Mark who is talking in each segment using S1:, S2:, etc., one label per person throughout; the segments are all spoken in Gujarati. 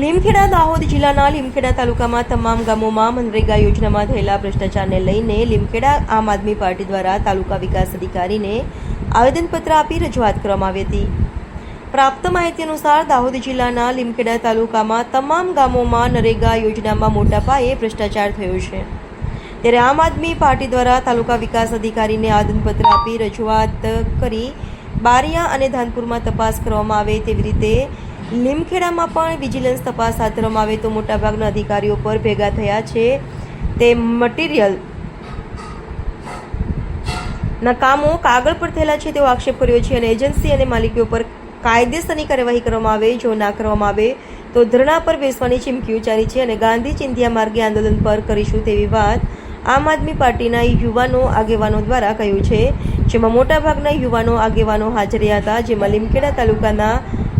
S1: લીમખેડા દાહોદ જિલ્લાના લીમખેડા તાલુકામાં તમામ ગામોમાં મનરેગા યોજનામાં થયેલા ભ્રષ્ટાચારને લઈને લીમખેડા આમ આદમી પાર્ટી દ્વારા તાલુકા વિકાસ અધિકારીને આવેદનપત્ર આપી રજૂઆત કરવામાં આવી હતી. પ્રાપ્ત માહિતી અનુસાર દાહોદ જિલ્લાના લીમખેડા તાલુકામાં તમામ ગામોમાં નરેગા યોજનામાં મોટા પાયે ભ્રષ્ટાચાર થયો છે. ત્યારે આમ આદમી પાર્ટી દ્વારા તાલુકા વિકાસ અધિકારીને આવેદનપત્ર આપી રજૂઆત કરી બારિયા અને ધાનપુરમાં તપાસ કરવામાં આવે તેવી રીતે લીમખેડામાં પણ વિજિલન્સ તપાસ હાથ ધરવામાં આવે તો મોટાભાગના અધિકારીઓ પર ભેગા થયા છે. તે મટીરિયલ ના કામો કાગળ પર થયેલા છે તેવો આક્ષેપ કર્યો છે અને એજન્સી અને માલિકો પર કાયદેસરની કાર્યવાહી કરવામાં આવે, જો ના કરવામાં આવે તો ધરણા પર બેસવાની ચીમકી ઉચ્ચારી છે અને ગાંધી ચિંધ્યા માર્ગે આંદોલન પર કરીશું તેવી વાત આમ આદમી પાર્ટીના યુવાનો આગેવાનો દ્વારા કહ્યું છે. જેમાં મોટાભાગના યુવાનો આગેવાનો હાજર હતા, જેમાં લીમખેડા તાલુકાના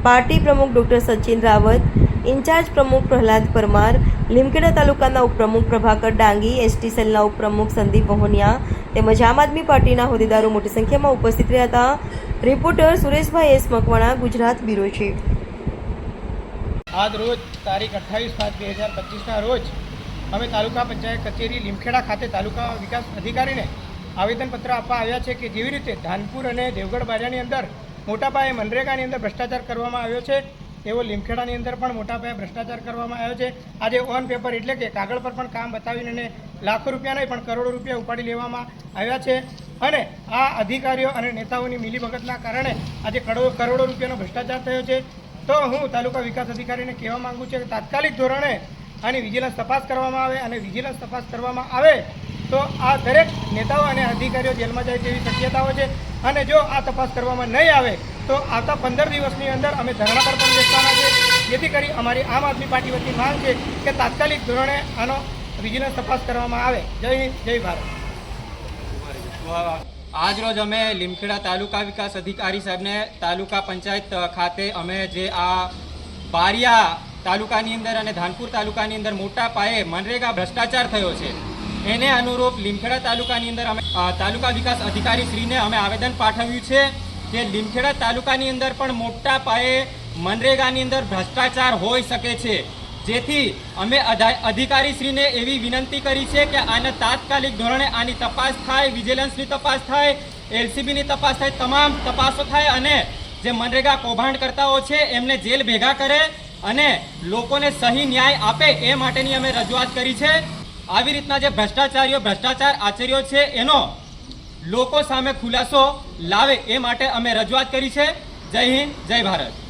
S1: પાર્ટી પ્રમુખ ડોક્ટર સચિન રાવત, ઇન્ચાર્જ પ્રમુખ પ્રહલાદ પરમાર લીમખેડા તાલુકાના ઉપપ્રમુખ પ્રભાકર ડાંગી, એસટી સેલના ઉપપ્રમુખ સંદીપ વહોનિયા તેમજ આમ આદમી પાર્ટીના હોદ્દેદારો મોટી સંખ્યામાં ઉપસ્થિત રહ્યા હતા. Reporter Sureshbhai S Makwana, Gujarat bureau chief.
S2: આજ રોજ તારીખ અઠ્ઠાવીસ પાંચ બે હજાર પચીસના રોજ અમે તાલુકા પંચાયત કચેરી લીમખેડા ખાતે તાલુકા વિકાસ અધિકારીને આવેદનપત્ર આપવા આવ્યા છે કે જેવી રીતે ધાનપુર અને દેવગઢ બારિયાની અંદર મોટા પાયે મનરેગાની અંદર ભ્રષ્ટાચાર કરવામાં આવ્યો છે. એવો લીમખેડાની અંદર પણ મોટા પાયે ભ્રષ્ટાચાર કરવામાં આવ્યો છે. આજે ઓન પેપર એટલે કે કાગળ પર પણ કામ બતાવીને એને લાખો રૂપિયા નહીં, પણ કરોડો રૂપિયા ઉપાડી લેવામાં આવ્યા છે. અને આ અધિકારીઓ અને નેતાઓની મિલીભગતના કારણે આજે કરોડો કરોડો રૂપિયાનો ભ્રષ્ટાચાર થયો છે. તો હું તાલુકા વિકાસ અધિકારીને કહેવા માંગુ છું કે તાત્કાલિક ધોરણે આની વિજિલન્સ તપાસ કરવામાં આવે અને વિજિલન્સ તપાસ કરવામાં આવે તો આ દરેક નેતાઓ અને અધિકારીઓ જેલમાં જાય તેવી શક્યતાઓ છે. અને જો આ તપાસ કરવામાં નહીં આવે, તો આવતા પંદર દિવસની અંદર અમે ધરણા પર પણ બેસવાના છે. જેથી કરી અમારી આમ આદમી પાર્ટી વતી માંગ છે કે તાત્કાલિક ધોરણે આનો વિજિલન્સ તપાસ કરવામાં આવે. જય હિન્દ, જય ભારત.
S3: આજ રોજ અમે લીમખેડા તાલુકા વિકાસ અધિકારી સાહેબને તાલુકા પંચાયત ખાતે અમે જે આ બારિયા તાલુકાની અંદર અને ધાનપુર તાલુકાની અંદર મોટા પાયે મનરેગા ભ્રષ્ટાચાર થયો છે. એને અનુરૂપ લીમખેડા તાલુકાની અંદર અમે તાલુકા વિકાસ અધિકારી શ્રીને અમે આવેદન પાઠવ્યું છે કે લીમખેડા તાલુકાની અંદર પણ મોટા પાયે મનરેગાની અંદર ભ્રષ્ટાચાર હોઈ શકે છે. જેથી અમે અધિકારી શ્રીને એવી વિનંતી કરી છે કે આને તાત્કાલિક ધોરણે આની તપાસ થાય, વિજિલન્સની તપાસ થાય, એલસીબીની તપાસ થાય, તમામ તપાસો થાય અને જે મનરેગા કૌભાંડકર્તાઓ છે એમને જેલ ભેગા કરે અને લોકોને સહી ન્યાય આપે એ માટેની અમે રજૂઆત કરી છે. આવી રીતના જે ભ્રષ્ટાચારીઓ, ભ્રષ્ટાચાર આચર્યો છે, એનો લોકો સામે ખુલાસો લાવે એ માટે અમે રજૂઆત કરી છે. જય હિન્દ, જય ભારત.